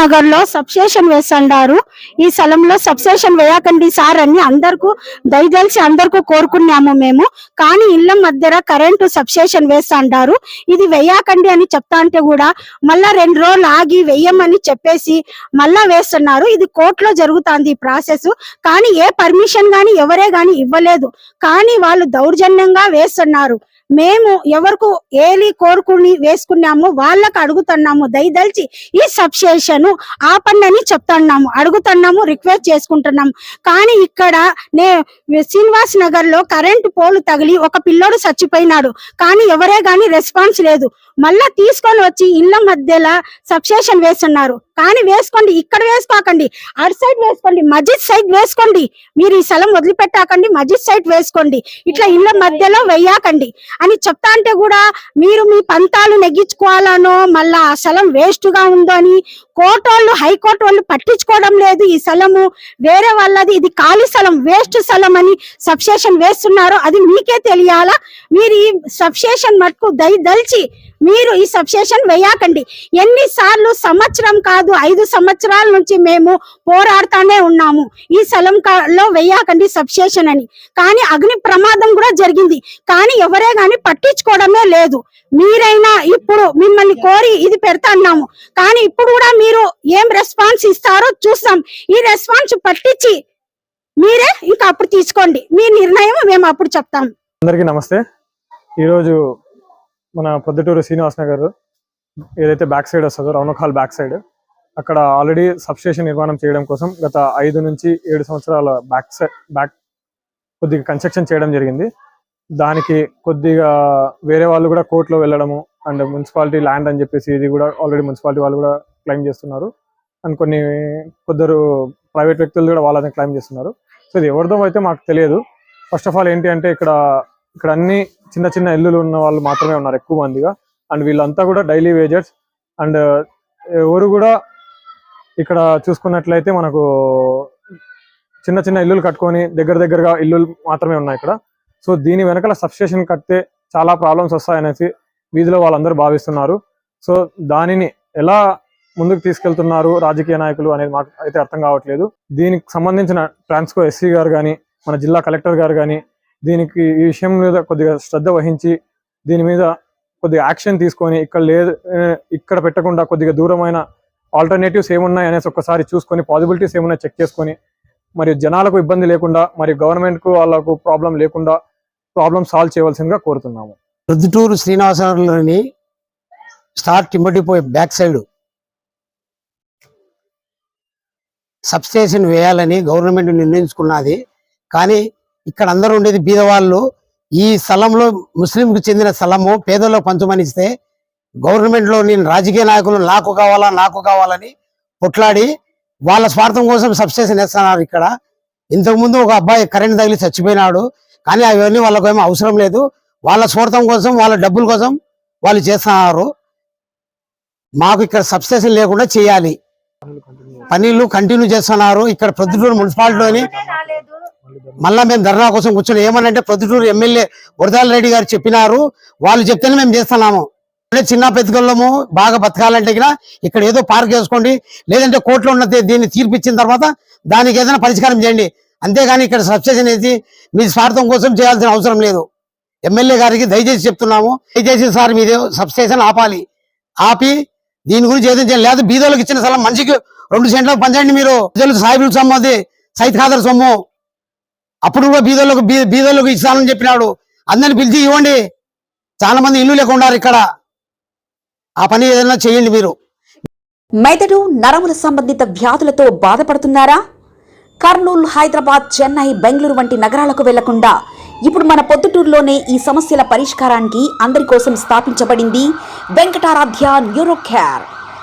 నగర్లో సబ్స్టేషన్ వేసండారు. ఈ స్థలంలో సబ్స్టేషన్ వేయకండి సార్ అని అందరికీ దయదలిసి అందరికీ కోరుకున్నాము మేము. కానీ ఇళ్ళ మధ్య కరెంటు సబ్స్టేషన్ వేసండారు. ఇది వేయకండి అని చెప్తా అంటే కూడా మళ్ళా రెండు రోజులు ఆగి వేయమని చెప్పేసి మళ్ళా వేస్తున్నారు. ఇది కోర్టులో జరుగుతుంది ఈ ప్రాసెస్. కానీ ఏ పర్మిషన్ గాని ఎవరే గాని ఇవ్వలేదు. కానీ వాళ్ళు దౌర్జన్యంగా వేస్తున్నారు. మేము ఎవరికి ఏలి కోరుకుని వేసుకున్నాము వాళ్ళకు అడుగుతున్నాము దయదలిచి ఈ సబ్స్టేషన్ ఆపండి చెప్తున్నాము అడుగుతున్నాము రిక్వెస్ట్ చేసుకుంటున్నాము. కానీ ఇక్కడ నే శ్రీనివాస్ నగర్లో కరెంటు పోలు తగిలి ఒక పిల్లోడు చచ్చిపోయినాడు. కానీ ఎవరే గాని రెస్పాన్స్ లేదు. మళ్ళా తీసుకొని వచ్చి ఇళ్ళ మధ్యలో సబ్స్టేషన్ వేస్తున్నారు. కానీ వేసుకోండి ఇక్కడ వేసుకోకండి. అటు సైడ్ వేసుకోండి మజిద్ సైడ్ వేసుకోండి. మీరు ఈ స్థలం వదిలిపెట్టాకండి మజిద్ సైడ్ వేసుకోండి. ఇట్లా ఇళ్ళ మధ్యలో వెయ్యాకండి అని చెప్తా అంటే కూడా మీరు మీ పంతాలు నెగ్గించుకోవాలనో మళ్ళా ఆ స్థలం వేస్ట్గా ఉందో అని కోర్టు వాళ్ళు హైకోర్టు వాళ్ళు పట్టించుకోవడం లేదు. ఈ స్థలము వేరే వాళ్ళది. ఇది ఖాళీ స్థలం వేస్ట్ స్థలం అని సబ్స్టేషన్ వేస్తున్నారు అది మీకే తెలియాలా? మీరు ఈ సబ్స్టేషన్ మటుకు దయదలిచి మీరు ఈ సబ్స్టేషన్ వేయకండి. ఎన్నిసార్లు సంవత్సరం కాదు ఐదు సంవత్సరాల నుంచి మేము పోరాడుతూనే ఉన్నాము. ఈ స్థలం లో వేయకండి సబ్స్టేషన్ అని. కానీ అగ్ని ప్రమాదం కూడా జరిగింది. కానీ ఎవరే గాని పట్టించుకోవడమే లేదు. మీరైనా ఇప్పుడు మిమ్మల్ని కోరి ఇది పెడతాము కానీ ఇప్పుడు కూడా మీరు ఏం రెస్పాన్స్ ఇస్తారో చూస్తాం. ఈ రెస్పాన్స్ పట్టించి మీరే ఇంకా అప్పుడు తీసుకోండి. మీ నిర్ణయం మేము అప్పుడు చెప్తాం. అందరికీ నమస్తే. ఈరోజు మన పొద్దుటూరు శ్రీనివాస్ నగర్ ఏదైతే బ్యాక్ సైడ్ వస్తుందో రౌనక్ బ్యాక్ సైడ్ అక్కడ ఆల్రెడీ సబ్స్టేషన్ నిర్మాణం చేయడం కోసం గత ఐదు నుంచి ఏడు సంవత్సరాల బ్యాక్ సైడ్ బ్యాక్ కొద్దిగా కన్స్ట్రక్షన్ చేయడం జరిగింది. దానికి కొద్దిగా వేరే వాళ్ళు కూడా కోర్టులో వెళ్ళడము అండ్ మున్సిపాలిటీ ల్యాండ్ అని చెప్పేసి ఇది కూడా ఆల్రెడీ మున్సిపాలిటీ వాళ్ళు కూడా క్లెయిమ్ చేస్తున్నారు. అండ్ కొన్ని కొందరు ప్రైవేట్ వ్యక్తులు కూడా వాళ్ళని క్లెయిమ్ చేస్తున్నారు. సో ఇది ఎవరిదో అయితే మాకు తెలియదు. ఫస్ట్ ఆఫ్ ఆల్ ఏంటి అంటే ఇక్కడ ఇక్కడ అన్ని చిన్న చిన్న ఇల్లులు ఉన్న వాళ్ళు మాత్రమే ఉన్నారు ఎక్కువ మందిగా. అండ్ వీళ్ళంతా కూడా డైలీ వేజర్స్ అండ్ ఎవరు కూడా ఇక్కడ చూసుకున్నట్లయితే మనకు చిన్న చిన్న ఇల్లులు కట్టుకొని దగ్గర దగ్గరగా ఇల్లులు మాత్రమే ఉన్నాయి ఇక్కడ. సో దీని వెనకాల సబ్స్టేషన్ కడితే చాలా ప్రాబ్లమ్స్ వస్తాయనేసి వీధిలో వాళ్ళందరూ భావిస్తున్నారు. సో దానిని ఎలా ముందుకు తీసుకెళ్తున్నారు రాజకీయ నాయకులు అనేది మాకు అయితే అర్థం కావట్లేదు. దీనికి సంబంధించిన ట్రాన్స్కో ఎస్సీ గారు కానీ మన జిల్లా కలెక్టర్ గారు కానీ దీనికి ఈ విషయం మీద కొద్దిగా శ్రద్ధ వహించి దీని మీద కొద్దిగా యాక్షన్ తీసుకొని ఇక్కడ లేదు ఇక్కడ పెట్టకుండా కొద్దిగా దూరమైన ఆల్టర్నేటివ్స్ ఏమున్నాయి అనేసి ఒక్కసారి చూసుకొని పాసిబిలిటీస్ ఏమున్నాయి చెక్ చేసుకొని మరియు జనాలకు ఇబ్బంది లేకుండా మరియు గవర్నమెంట్కు వాళ్ళకు ప్రాబ్లం లేకుండా ప్రాబ్లం సాల్వ్ చేయవలసిందిగా కోరుతున్నాము. ప్రొద్దుటూరు శ్రీనివాసంలోని స్టార్ టింబటిపోయి బ్యాక్ సైడ్ సబ్స్టేషన్ వేయాలని గవర్నమెంట్ నిర్ణయించుకున్నది. కానీ ఇక్కడ అందరూ ఉండేది బీదవాళ్ళు. ఈ స్థలంలో ముస్లింకు చెందిన స్థలము. పేదల్లో పంచమని ఇస్తే గవర్నమెంట్లో నేను రాజకీయ నాయకులు నాకు కావాలా నాకు కావాలని కొట్లాడి వాళ్ళ స్వార్థం కోసం సబ్స్టేషన్ వేస్తున్నారు ఇక్కడ. ఇంతకు ముందు ఒక అబ్బాయి కరెంట్ తగిలి చచ్చిపోయినాడు. కానీ అవన్నీ వాళ్ళకు ఏమీ అవసరం లేదు. వాళ్ళ స్వార్థం కోసం వాళ్ళ డబ్బుల కోసం వాళ్ళు చేస్తున్నారు. మాకు ఇక్కడ సబ్స్టేషన్ లేకుండా చేయాలి. పనులు కంటిన్యూ చేస్తున్నారు. ఇక్కడ ప్రొద్దుటూరు మున్సిపాలిటీలోని మళ్ళా మేము ధర్నా కోసం కూర్చొని ఏమనంటే ప్రొద్దుటూరు ఎమ్మెల్యే వరదాల రెడ్డి గారు చెప్పినారు. వాళ్ళు చెప్తేనే మేము చేస్తున్నాము. చిన్న పెద్దగొల్లము బాగా బతకాలంటే గిన ఇక్కడ ఏదో పార్క్ వేసుకోండి లేదంటే కోర్టులో ఉన్న దీన్ని తీర్పిచ్చిన తర్వాత దానికి ఏదైనా పరిష్కారం చేయండి. అంతేగాని ఇక్కడ సబ్స్టేషన్ వేసి మీ స్వార్థం కోసం చేయాల్సిన అవసరం లేదు. ఎమ్మెల్యే గారికి దయచేసి చెప్తున్నాము. దయచేసి సార్ మీదే సబ్స్టేషన్ ఆపాలి. ఆపి దీని గురించి ఏదైనా చేయాలి లేదు బీదోళ్ళకి ఇచ్చిన స్థలం మనిషికి రెండు సెంట్లకు పంచండి మీరు. ప్రజలకు సాయిబుల్ సొమ్ము అది సైత్ ఖాదర్ సొమ్ము. అప్పుడు కూడా బీదోళ్ళకు బీ- బీదోళ్ళకు ఇస్తానని చెప్పినాడు. అందరిని పిలిచి ఇవ్వండి. చాలా మంది ఇల్లు లేకుండా ఇక్కడ. ఆ పని ఏదైనా చేయండి మీరు. మెదడు నరముల సంబంధిత వ్యాధులతో బాధపడుతున్నారా? కర్నూలు హైదరాబాద్ చెన్నై బెంగళూరు వంటి నగరాలకు వెళ్ళకుండా ఇప్పుడు మన పొద్దుటూరులోనే ఈ సమస్యల పరిష్కారానికి అందరి కోసం స్థాపించబడింది వెంకటారాధ్య న్యూరో